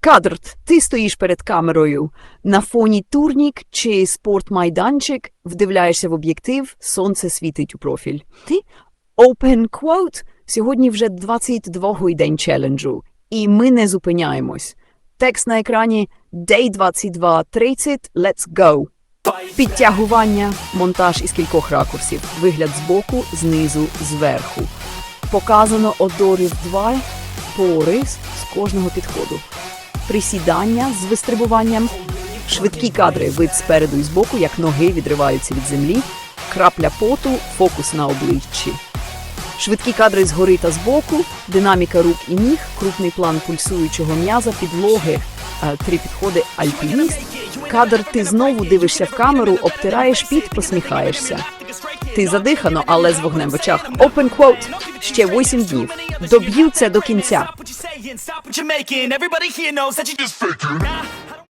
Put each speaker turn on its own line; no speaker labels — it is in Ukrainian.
Кадр, ти стоїш перед камерою. На фоні турнік чи спортмайданчик, вдивляєшся в об'єктив, сонце світить у профіль. Ти open quote. Сьогодні вже 22-й день челенджу, і ми не зупиняємось. Текст на екрані Day 22.30, let's go. Підтягування, монтаж із кількох ракурсів, вигляд збоку, знизу, зверху. Показано одорів 2 порис з кожного підходу. Присідання з вистрибуванням, швидкі кадри, вид спереду і збоку, як ноги відриваються від землі, крапля поту, фокус на обличчі. Швидкі кадри згори та збоку, динаміка рук і ніг, крупний план пульсуючого м'яза, підлоги, е, три підходи альпініст. Кадр ти знову дивишся в камеру, обтираєш піт, посміхаєшся. Ти задихано, але з вогнем в очах. Open quote. Ще 8 днів. Доб'ю це до кінця.